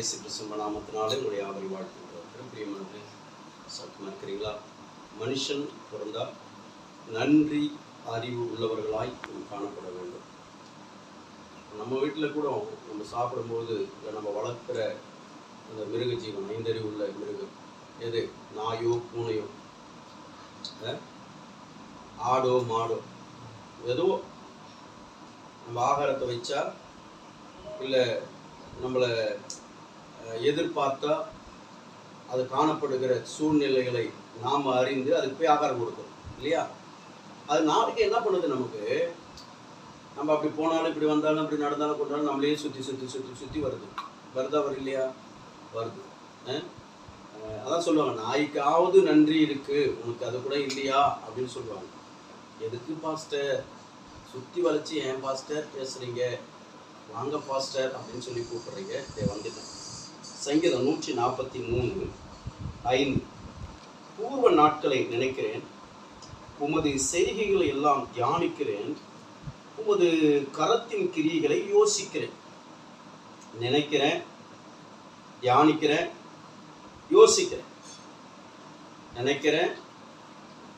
இயேசு கிறிஸ்துவ நாமத்தினாலே உங்களுடைய ஆவரி வாழ்த்துகிறோம். பிரியமானது சத்தமாக இருக்கிறீங்களா? மனுஷன் பிறந்தால் நன்றி அறிவு உள்ளவர்களாய் நாம் காணப்பட வேண்டும். நம்ம வீட்டில் கூட நம்ம சாப்பிடும்போது இல்லை நம்ம வளர்க்குற அந்த மிருக ஜீவன் ஐந்தறிவு உள்ள மிருகம் எது? நாயோ பூனையோ ஆடோ மாடோ எதுவோ நம்ம ஆகாரத்தை வச்சா இல்லை நம்மளை எதிர்பார்த்தா அது காணப்படுகிற சூழ்நிலைகளை நாம் அறிந்து அதுக்கு போய் ஆகாரம் கொடுக்கணும் இல்லையா? அது நாளைக்கு என்ன பண்ணுது நமக்கு? நம்ம அப்படி போனாலும் இப்படி வந்தாலும் இப்படி நடந்தாலும் கொண்டாலும் நம்மளே சுற்றி சுற்றி சுற்றி சுற்றி வருது. வருதா வரும் இல்லையா வருது அதான் சொல்லுவாங்க நாய்க்காவது நன்றி இருக்கு உனக்கு அது கூட இல்லையா? அப்படின்னு சொல்லுவாங்க. எதுக்கு பாஸ்டர்? சுற்றி வளைச்சி ஏன் பாஸ்டர் பேசுறீங்க? வாங்க பாஸ்டர் அப்படின்னு சொல்லி கூப்பிடுறீங்க வந்துட்டேன் சங்கீதம் நூற்றி நாற்பத்தி மூணு ஐந்து. பூர்வ நாட்களை நினைக்கிறேன். உமது செய்கைகளை எல்லாம் தியானிக்கிறேன். உமது கரத்தின் கிரியைகளை யோசிக்கிறேன். நினைக்கிறேன் தியானிக்கிறேன் யோசிக்கிறேன். நினைக்கிறேன்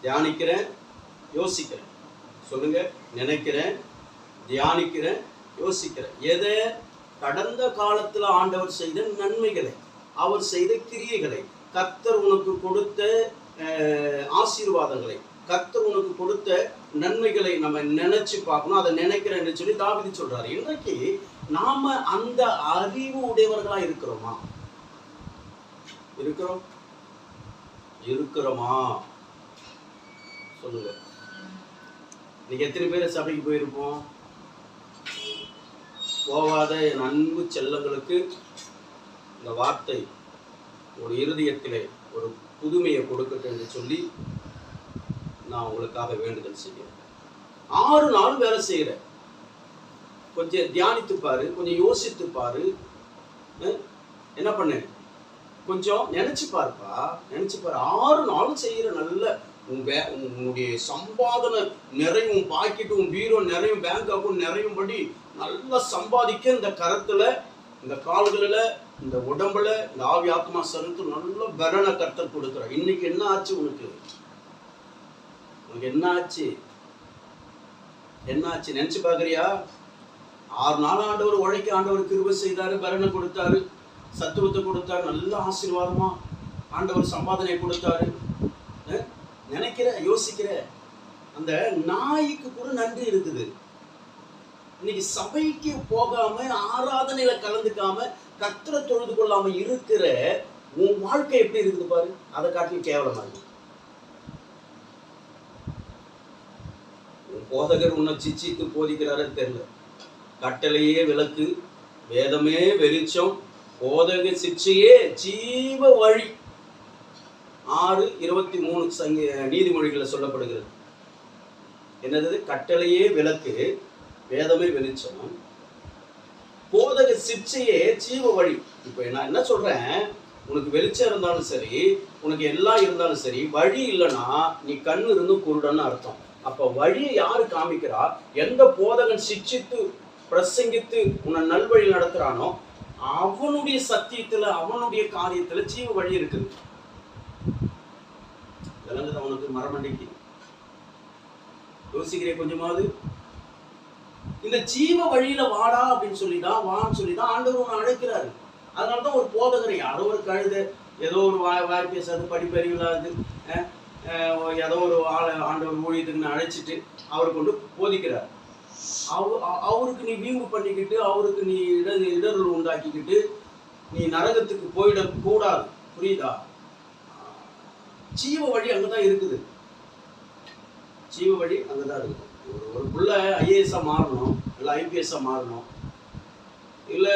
தியானிக்கிறேன் யோசிக்கிறேன். சொல்லுங்க. நினைக்கிறேன் தியானிக்கிறேன் யோசிக்கிறேன். எதை கடந்த காலத்துல ஆண்டவர் செய்த நன்மைகளை அவர் செய்த கிரியைகளை கர்த்தர் உனக்கு கொடுத்த அஹ், ஆசீர்வாதங்களை கர்த்தர் உனக்கு கொடுத்த நன்மைகளை நம்ம நினைச்சு பார்க்கணும். அதை நினைக்கிறேன்னு சொல்லி தாவிதி சொல்றாரு. இன்றைக்கு நாம அந்த அறிவு உடையவர்களா இருக்கிறோமா? இருக்கிறோம். இருக்கிறோமா? சொல்லுங்க. இன்னைக்கு எத்தனை பேர் சபைக்கு போயிருப்போம்? போவாத என் அன்பு செல்லங்களுக்கு இந்த வார்த்தை ஒரு இருதயத்திலே ஒரு புதுமையை கொடுக்கட்டும் என்று சொல்லி நான் உங்களுக்காக வேண்டுதல் செய்கிறேன். ஆறு நாள் வேலை செய்கிறேன். கொஞ்சம் தியானித்து பாரு கொஞ்சம் யோசித்து பாரு. என்ன பண்ணு? கொஞ்சம் நினைச்சு பார்ப்பா. நினைச்சு பாரு. ஆறு நாளும் செய்கிற நல்ல உன் வே உன்னுடைய சம்பாதனை நிறையும் உன் பாக்கெட்டு உன் பீரோ நிறையும் பேங்க் அக்கௌண்ட் நிறையும்படி நல்லா சம்பாதிக்க இந்த கரத்துல இந்த கால்களில் இந்த உடம்புல இந்த ஆவி ஆத்மா சருத்து நல்ல பரண கர்த்தர் கொடுக்குற இன்னைக்கு என்ன ஆச்சு உனக்கு? உனக்கு என்ன ஆச்சு? என்ன ஆச்சு? நினைச்சு பாக்குறியா? ஆறு நாள் ஆண்டவர் உழைக்க ஆண்டவர் கிருபை செய்தாரு பரணை கொடுத்தாரு சத்துவத்தை கொடுத்தாரு நல்ல ஆசீர்வாதமா ஆண்டவர் சம்பாதனை கொடுத்தாரு. அஹ், நினைக்கிற யோசிக்கிற அந்த நாய்க்கு கூட நன்றி இருக்குது. இன்னைக்கு சபைக்கு போகாம ஆராதனையில கலந்துக்காம கத்திர தொழுது கொள்ளாம இருக்கிற உன் வாழ்க்கை எப்படி இருக்குது பாரு? அதை காட்டிலும் கேவலமா இருக்கு. உன் போதகர் உன்னை சிச்சித்து போதிக்கிறாரு தெரியல. கட்டளையே விளக்கு வேதமே வெளிச்சம் போதக சிச்சையே ஜீவ வழி. ஆறு இருபத்தி மூணு சங்க நீதிமொழிகளில் சொல்லப்படுகிறது. என்னது? கட்டளையே விளக்கு வேதமே வெளிச்சம். போதக சிச்சையே ஜீவ வழி. இப்போ நான் என்ன சொல்றேன்? உனக்கு வெளிச்சம் இருந்தாலும் சரி உனக்கு எல்லாம் இருந்தாலும் சரி வழி இல்லைன்னா நீ கண்ணு இருந்து குருடன்னு அர்த்தம். அப்ப வழியை யாரு காமிக்கிறா? எந்த போதகன் சிக்ஷித்து பிரசங்கித்து உன்னை நல்வழி நடத்துறானோ அவனுடைய சத்தியத்துல அவனுடைய காரியத்துல ஜீவ வழி இருக்குது. விளங்குது அவனுக்கு மரமண்டைக்கு யோசிக்கிறேன் கொஞ்சமாவது. இந்த ஜீவ வழியில வாடா அப்படின்னு சொல்லி தான் வான்னு சொல்லி தான் ஆண்டவர் உன்னை அழைக்கிறாரு. அதனால தான் ஒரு போதகரை யாரோ ஒரு கழுத ஏதோ ஒரு வாய் வாய் பேசாது படிப்பறிவு இல்லாது அஹ், அஹ், ஏதோ ஒரு ஆளை ஆண்டவர் ஊழியத்துக்குன்னு அழைச்சிட்டு அவர் கொண்டு போதிக்கிறார். அவ அவருக்கு நீ வீம்பு பண்ணிக்கிட்டு அவருக்கு நீ இட இடர்கள் உண்டாக்கிக்கிட்டு நீ நரகத்துக்கு போயிடக்கூடாது புரியுதா? ஜீவ வழி அங்கதான் இருக்குது. ஜீவ வழி அங்கதான் இருக்குது. ஒரு ஒரு புள்ள ஐஏஎஸ்ஸாக மாறணும் இல்லை ஐபிஎஸ்ஸாக மாறணும் இல்லை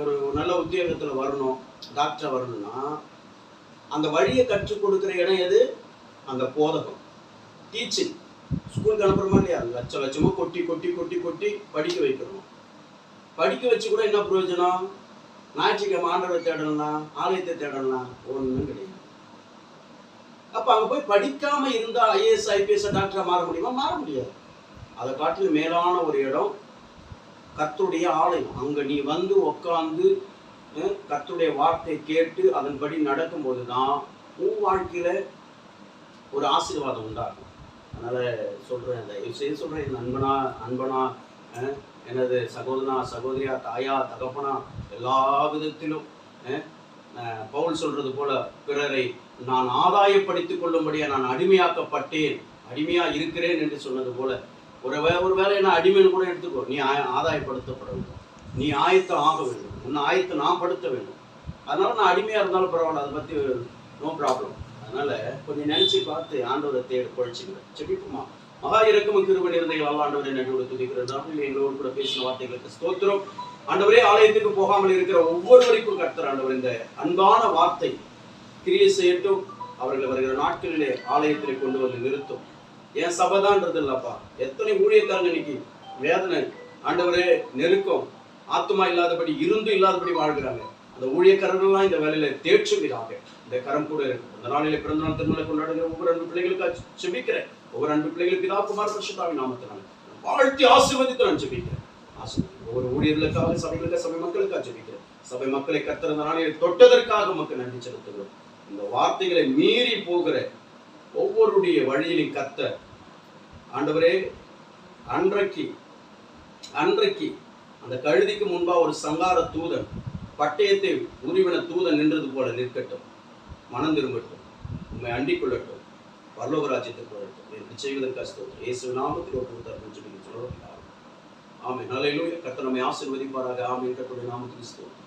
ஒரு நல்ல உத்தியோகத்தில் வரணும் டாக்டராக வரணும்னா அந்த வழியை கற்றுக் கொடுக்குற இடம் எது? அந்த போதகம். டீச்சிங் ஸ்கூலுக்கு அனுப்புறமா இல்லையா? லட்சம் லட்சமாக கொட்டி கொட்டி கொட்டி கொட்டி படிக்க வைக்கிறோம். படிக்க வச்சு கூட என்ன பிரயோஜனம்? ஞாயிற்றுக்கிழமை ஆண்டவரை தேடலாம் ஆலயத்தை தேடலாம் ஒன்றும் கிடையாது. அப்போ அங்கே போய் படிக்காமல் இருந்தால் ஐஏஎஸ் ஐபிஎஸ் டாக்டராக மாற முடியுமா? மாற முடியாது. அதை காட்டிலும் மேலான ஒரு இடம் கத்துடைய ஆலயம். அங்கே நீ வந்து உட்காந்து கத்துடைய வார்த்தை கேட்டு அதன்படி நடக்கும்போது தான் உன் வாழ்க்கையில் ஒரு ஆசீர்வாதம் உண்டாகும். அதனால் சொல்கிறேன் தயவு செய்ய சொல்கிறேன் என் அன்பனா அன்பனா எனது சகோதரனா சகோதரியா தாயா தகப்பனா எல்லா விதத்திலும் பவுல் சொல்கிறது போல் பிறரை நான் ஆதாயப்படுத்திக் கொள்ளும்படியா நான் அடிமையாக்கப்பட்டேன். அடிமையா இருக்கிறேன் என்று சொன்னது போல. ஒரு வே ஒரு வேலை நான் அடிமைன்னு கூட எடுத்துக்கோ. நீ ஆதாயப்படுத்தப்பட வேண்டும் நீ ஆயத்தம் ஆக வேண்டும். உன்னை ஆயத்தம் நான் படுத்த வேண்டும். அதனால நான் அடிமையா இருந்தாலும் பரவாயில்ல. அதை பத்தி நோ ப்ராப்ளம் அதனால கொஞ்சம் நினைச்சு பார்த்து ஆண்டவரை தேடி குழைச்சிக்கிறேன் செபிப்புமா மகா இறக்கம் கிருபை நிறைந்த ஆண்டவரை நடுவில் துதிக்கிறேன் எங்களோடு கூட பேசின வார்த்தைகளுக்கு ஸ்தோத்திரம். ஆண்டவரே ஆலயத்துக்கு போகாமல் இருக்கிற ஒவ்வொருவருக்கும் கர்த்தர் ஆண்டவர் இந்த அன்பான வார்த்தை கிரியை செய்யட்டும். அவர்கள் வருகிற நாட்களிலே ஆலயத்திலே கொண்டு வந்து நிறுத்தும். ஏன் சபைதான்றது இல்லப்பா எத்தனை ஊழியக்காரங்க இன்னைக்கு வேதனை. ஆண்டவரே நெருக்கம். ஆத்துமா இல்லாதபடி இருந்தும் இல்லாதபடி வாழ்கிறாங்க. அந்த ஊழியக்காரர்கள்லாம் இந்த வேலையில தேற்றுகிறாங்க. இந்த கரம் கூட இருக்கு. அந்த நாளிலே பிறந்த நாள் திருமலை கொண்டாடுகிற ஒவ்வொரு அன்பு பிள்ளைகளுக்கு செபிக்கிறேன். ஒவ்வொரு அன்பு பிள்ளைகளுக்கு இதா குமார் பரிசுத்தாவின் நாமத்தினால. வாழ்த்தி ஆசீர்வதித்து நான் செபிக்கிறேன். ஆசீர்வதி. ஒவ்வொரு ஊழியர்களுக்காக சபைகளுக்காக சபை மக்களுக்காக ஜெபிக்கிறேன் சபை மக்களை கத்திருந்த நாளிலே தொட்டதற்காக மக்கள் நன்றி செலுத்துகிறோம். இந்த வார்த்தைகளை மீறி போகிற ஒவ்வொருடைய வழியிலும் கத்த ஆண்டவரே அன்றைக்கு அன்றைக்கு அந்த கழுதிக்கு முன்பா ஒரு சங்கார தூதன் பட்டயத்தை உருவின தூதன் நின்றது போல நிற்கட்டும் மனம் திரும்பட்டும் உண்மை அண்டிக் கொள்ளட்டும் பரலோக ராஜ்யத்துக்கு வரட்டும் என்று செய்வதற்கு ஸ்தோத்திரம் இயேசு நாமத்தில் ஒரு தரப்பு சொல்லி சொல்லுவோம் ஆமே நல்ல கத்தனமை நம்மை ஆமை ஆமே கர்த்தருடைய நாமத்தில் ஸ்தோத்திரம்.